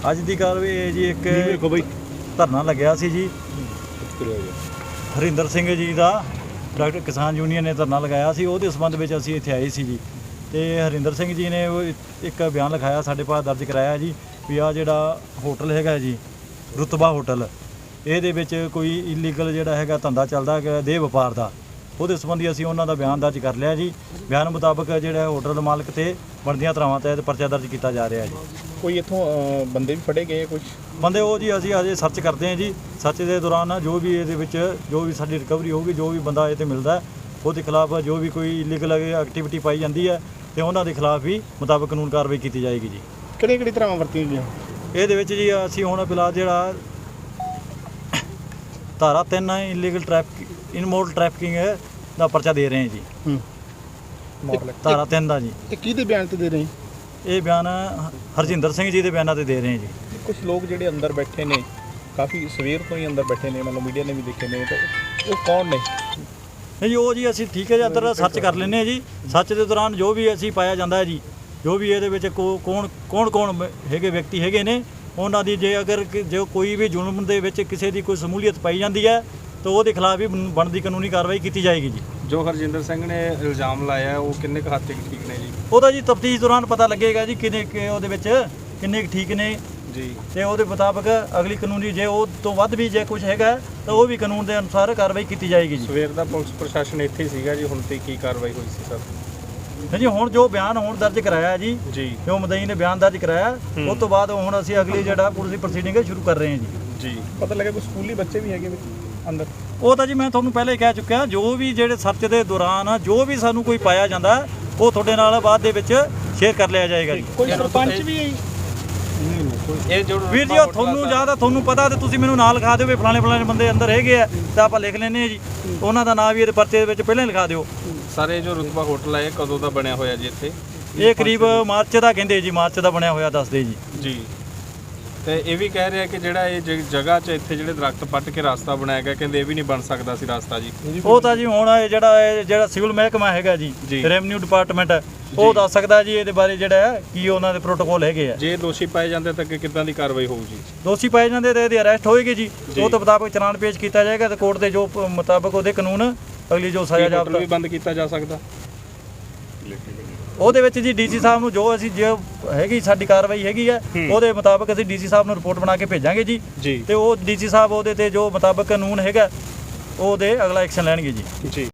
ਅੱਜ ਦੀ ਕਾਰਵਾਈ ਇਹ ਜੀ ਇੱਕ ਵੇਖੋ ਬਈ। ਧਰਨਾ ਲੱਗਿਆ ਸੀ ਜੀ। ਹਰਿੰਦਰ ਸਿੰਘ ਜੀ ਦਾ ਡਾਕਟਰ ਕਿਸਾਨ ਯੂਨੀਅਨ ਨੇ ਧਰਨਾ ਲਗਾਇਆ ਸੀ ਉਹਦੇ ਸੰਬੰਧ ਵਿੱਚ ਅਸੀਂ ਇੱਥੇ ਆਏ ਸੀ ਜੀ। ਤੇ ਹਰਿੰਦਰ ਸਿੰਘ ਜੀ ਨੇ ਉਹ ਇੱਕ ਬਿਆਨ ਲਿਖਾਇਆ ਸਾਡੇ ਪਾਸ ਦਰਜ ਕਰਾਇਆ ਜੀ ਵੀ ਆ ਜਿਹੜਾ ਹੋਟਲ ਹੈਗਾ ਜੀ ਰੁਤਬਾ ਹੋਟਲ ਇਹਦੇ ਵਿੱਚ ਕੋਈ ਇਲੀਗਲ ਜਿਹੜਾ ਹੈਗਾ ਧੰਦਾ ਚੱਲਦਾ ਹੈਗਾ ਦੇਹ ਵਪਾਰ ਦਾ। ਉਹਦੇ ਸੰਬੰਧੀ ਅਸੀਂ ਉਹਨਾਂ ਦਾ ਬਿਆਨ ਦਰਜ ਕਰ ਲਿਆ ਜੀ। ਬਿਆਨ ਮੁਤਾਬਕ ਜਿਹੜਾ ਹੋਟਲ ਦੇ ਮਾਲਕ ਤੇ ਬਣਦੀਆਂ ਧਰਾਵਾਂ ਤਹਿਤ ਪਰਚਾ ਦਰਜ ਕੀਤਾ ਜਾ ਰਿਹਾ ਜੀ। ਕੋਈ ਇੱਥੋਂ ਬੰਦੇ ਵੀ ਫੜੇ ਗਏ ਕੁਝ ਬੰਦੇ ਉਹ ਜੀ ਅਸੀਂ ਅਜੇ ਸਰਚ ਕਰਦੇ ਹਾਂ ਜੀ। ਸਰਚ ਦੇ ਦੌਰਾਨ ਜੋ ਵੀ ਇਹਦੇ ਵਿੱਚ ਜੋ ਵੀ ਸਾਡੀ ਰਿਕਵਰੀ ਹੋਊਗੀ ਜੋ ਵੀ ਬੰਦਾ ਇਹ ਤੇ ਮਿਲਦਾ ਹੈ, ਉਹਦੇ ਖਿਲਾਫ ਜੋ ਵੀ ਕੋਈ ਇਲੀਗਲ ਐਕਟੀਵਿਟੀ ਪਾਈ ਜਾਂਦੀ ਹੈ ਤੇ ਉਹਨਾਂ ਦੇ ਖਿਲਾਫ ਵੀ ਮੁਤਾਬਕ ਕਾਨੂੰਨ ਕਾਰਵਾਈ ਕੀਤੀ ਜਾਏਗੀ ਜੀ। ਕਿਹੜੀ ਕਿਹੜੀ ਤਰ੍ਹਾਂ ਵਰਤੀਆਂ ਗਈਆਂ? ਇਹਦੇ ਵਿੱਚ ਜੀ ਅਸੀਂ ਹੁਣ ਫਿਲਹਾਲ ਜਿਹੜਾ ਧਾਰਾ 3 ਇਲੀਗਲ ਟ੍ਰੈਫਿਕ ਇਨਮੋਰਲ ਟ੍ਰੈਫਿਕਿੰਗ ਹੈ ਦਾ ਪਰਚਾ ਦੇ ਰਹੇ ਹਾਂ ਜੀ। ਹੂੰ। ਧਾਰਾ 3 ਦਾ ਜੀ। ਇਹ ਕਿਹਦੇ ਬਿਆਨ ਤੇ ਦੇ ਰਹੇ? ਇਹ ਬਿਆਨ ਹਰਜਿੰਦਰ ਸਿੰਘ ਜੀ ਦੇ ਬਿਆਨਾਂ ਤੇ ਦੇ ਰਹੇ ਹਾਂ ਜੀ। ਕੁਝ ਲੋਕ ਜਿਹੜੇ ਅੰਦਰ ਬੈਠੇ ਨੇ ਕਾਫੀ ਸਵੇਰ ਤੋਂ ਹੀ ਅੰਦਰ ਬੈਠੇ ਨੇ ਮਤਲਬ ਮੀਡੀਆ ਨੇ ਵੀ ਦੇਖੇ ਨੇ ਤਾਂ ਉਹ ਕੌਣ ਨੇ? ਨਹੀਂ ਜੀ ਉਹ ਜੀ ਅਸੀਂ ਠੀਕ ਹੈ ਜੀ ਅੰਦਰ ਸਰਚ ਕਰ ਲੈਂਦੇ ਹਾਂ ਜੀ। ਸਰਚ ਦੇ ਦੌਰਾਨ ਜੋ ਵੀ ਅਸੀਂ ਪਾਇਆ ਜਾਂਦਾ ਹੈ ਜੀ ਜੋ ਵੀ ਇਹਦੇ ਵਿੱਚ ਕੋ- ਕੌਣ ਕੌਣ ਕੌਣ ਹੈਗੇ ਵਿਅਕਤੀ ਹੈਗੇ ਨੇ ਉਹਨਾਂ ਦੀ ਜੇ ਅਗਰ ਜੋ ਕੋਈ ਵੀ ਜ਼ੁਲਮ ਦੇ ਵਿੱਚ ਕਿਸੇ ਦੀ ਕੋਈ ਸਮੂਲੀਅਤ ਪਾਈ ਜਾਂਦੀ ਹੈ ਤਾਂ ਉਹਦੇ ਖਿਲਾਫ ਵੀ ਬਣ- ਬਣਦੀ ਕਾਨੂੰਨੀ ਕਾਰਵਾਈ ਕੀਤੀ ਜਾਏਗੀ ਜੀ। ਜੋ ਹਰਜਿੰਦਰ ਸਿੰਘ ਨੇ ਇਲਜ਼ਾਮ ਲਾਇਆ ਉਹ ਕਿੰਨੇ ਕੁ ਹੱਦ ਤੱਕ ਠੀਕ ਨੇ ਜੀ? ਉਹਦਾ ਜੀ ਤਫਤੀਸ਼ ਦੌਰਾਨ ਪਤਾ ਲੱਗੇਗਾ ਜੀ ਕਿੰਨੇ ਕਿ ਉਹਦੇ ਵਿੱਚ ਕਿੰਨੇ ਕੁ ਠੀਕ ਨੇ। ਜੀ। ਤੇ ਉਹਦੇ ਮੁਤਾਬਕ ਅਗਲੀ ਕਾਨੂੰਨੀ ਜੇ ਉਹ ਤੋਂ ਵੱਧ ਵੀ ਜੇ ਕੁਝ ਹੈਗਾ ਤਾਂ ਉਹ ਵੀ ਕਾਨੂੰਨ ਦੇ ਅਨੁਸਾਰ ਕਾਰਵਾਈ ਕੀਤੀ ਜਾਏਗੀ ਜੀ। ਸਵੇਰ ਦਾ ਪੁਲਿਸ ਪ੍ਰਸ਼ਾਸਨ ਇੱਥੇ ਹੀ ਸੀਗਾ ਜੀ ਹੁਣ ਤੇ ਕੀ ਕਾਰਵਾਈ ਹੋਈ ਸੀ ਸਰ? ਹਾਂਜੀ ਹੁਣ ਜੋ ਬਿਆਨ ਹੁਣ ਦਰਜ ਕਰਾਇਆ ਹੈ ਜੀ ਜੀ। ਜੋ ਮਦਈ ਨੇ ਬਿਆਨ ਦਰਜ ਕਰਾਇਆ। ਉਸ ਤੋਂ ਬਾਅਦ ਹੁਣ ਅਸੀਂ ਅਗਲੀ ਜਿਹੜਾ ਪੁਲਿਸ ਪ੍ਰੋਸੀਡਿੰਗ ਸ਼ੁਰੂ ਕਰ ਰਹੇ ਹਾਂ ਜੀ। ਜੀ। ਪਤਾ ਲੱਗਾ ਕੋਈ ਸਕੂਲੀ ਬੱਚੇ ਵੀ ਹੈਗੇ ਵਿੱਚ? ਅੰਦਰ। ਉਹ ਤਾਂ ਜੀ ਮੈਂ ਤੁਹਾਨੂੰ ਪਹਿਲੇ ਹੀ ਕਹਿ ਚੁੱਕਿਆ ਜੋ ਵੀ ਜਿਹੜੇ ਸਰਚ ਦੇ ਦੌਰਾਨ ਜੋ ਵੀ ਸਾਨੂੰ ਕੋਈ ਪਾਇਆ ਜਾਂਦਾ ਉਹ ਤੁਹਾਡੇ ਨਾਲ ਬਾਅਦ ਦੇ ਵਿੱਚ ਸ਼ੇਅਰ ਕਰ ਲਿਆ ਜਾਏਗਾ ਜੀ। ਕੋਈ ਸਰਪੰਚ ਵੀ ਹੈ ਇਹ ਜੋ ਵੀਰ ਜੀ ਉਹ ਤੁਹਾਨੂੰ ਜ਼ਿਆਦਾ ਤੁਹਾਨੂੰ ਪਤਾ ਤੇ ਤੁਸੀਂ ਮੈਨੂੰ ਨਾਂ ਲਿਖਾ ਦਿਓ ਵੀ ਫਲਾਣੇ ਫਲਾਣੇ ਬੰਦੇ ਅੰਦਰ ਹੈਗੇ ਆ ਤਾਂ ਆਪਾਂ ਲਿਖ ਲੈਨੇ ਆ ਜੀ। ਉਹਨਾਂ ਦਾ ਨਾਂ ਵੀ ਇਹਦੇ ਪਰਚੇ ਦੇ ਵਿੱਚ ਪਹਿਲਾਂ ਹੀ ਲਿਖਾ ਦਿਓ। ਸਾਰੇ ਜੋ ਰੁਤਬਾ ਹੋਟਲ ਹੈ ਇਹ ਕਦੋਂ ਦਾ ਬਣਿਆ ਹੋਇਆ ਜੀ ਇੱਥੇ? ਇਹ ਕਰੀਬ ਮਾਰਚ ਦਾ ਕਹਿੰਦੇ ਜੀ ਮਾਰਚ ਦਾ ਬਣਿਆ ਹੋਇਆ ਦੱਸਦੇ ਜੀ। ਜੀ। ਤੇ ਇਹ ਵੀ ਕਹਿ ਰਿਹਾ ਕਿ ਜਿਹੜਾ ਇਹ ਜ- ਜਗ੍ਹਾ 'ਚ ਇੱਥੇ ਜਿਹੜੇ ਦਰਖਤ ਪੱਟ ਕੇ ਰਸਤਾ ਬਣਾਇਆ ਗਿਆ ਕਹਿੰਦੇ ਇਹ ਵੀ ਨਹੀਂ ਬਣ ਸਕਦਾ ਸੀ ਰਸਤਾ ਜੀ। ਉਹ ਤਾਂ ਜੀ ਹੁਣ ਇਹ ਜਿਹੜਾ ਇਹ ਜਿਹੜਾ ਸਿਵਲ ਮਹਿਕਮਾ ਹੈਗਾ ਜੀ ਜੀ। ਰੈਵਨਿਊ ਡਿਪਾਰਟਮੈਂਟ ਉਹ ਦੱਸ ਸਕਦਾ ਜੀ ਇਹਦੇ ਬਾਰੇ ਜਿਹੜਾ ਹੈ ਕੀ ਉਹਨਾਂ ਦੇ ਪ੍ਰੋਟੋਕੋਲ ਹੈਗੇ ਆ। ਜੇ ਦੋਸ਼ੀ ਪਾਏ ਜਾਂਦੇ ਤਾਂ ਅੱਗੇ ਕਿੱਦਾਂ ਦੀ ਕਾਰਵਾਈ ਹੋਊ ਜੀ? ਦੋਸ਼ੀ ਪਾਏ ਜਾਂਦੇ ਤੇ ਇਹਦੀ ਅਰੈਸਟ ਹੋਏਗੀ ਜੀ। ਜੀ। ਉਹ ਤੋਂ ਮੁਤਾਬਕ ਚਲਾਨ ਪੇਸ਼ ਕੀਤਾ ਜਾਏਗਾ ਤੇ ਕੋਰਟ ਦੇ ਜੋ ਪ- ਮੁਤਾਬਕ ਉਹਦੇ ਕਾਨੂੰਨ ਅਗਲੀ ਜੋ ਸਜ਼ਾ ਹੋਟਲ ਜਾਪਦਾ ਵੀ ਬੰਦ ਕੀਤਾ ਜਾ ਸਕਦਾ? ਉਹਦੇ ਵਿੱਚ ਜੀ ਡੀਸੀ ਸਾਹਿਬ ਨੂੰ ਜੋ ਅਸੀਂ ਜੋ ਹੈਗੀ ਸਾਡੀ ਕਾਰਵਾਈ ਹੈਗੀ ਹੈ। ਉਹਦੇ ਮੁਤਾਬਕ ਅਸੀਂ ਡੀਸੀ ਸਾਹਿਬ ਨੂੰ ਰਿਪੋਰਟ ਬਣਾ ਕੇ ਭੇਜਾਂਗੇ ਜੀ। ਤੇ ਉਹ ਡੀਸੀ ਸਾਹਿਬ ਉਹਦੇ ਤੇ ਜੋ ਮੁਤਾਬਕ ਕਾਨੂੰਨ ਹੈਗਾ ਉਹਦੇ ਅਗਲਾ ਐਕਸ਼ਨ ਲੈਣਗੇ ਜੀ। ਜੀ।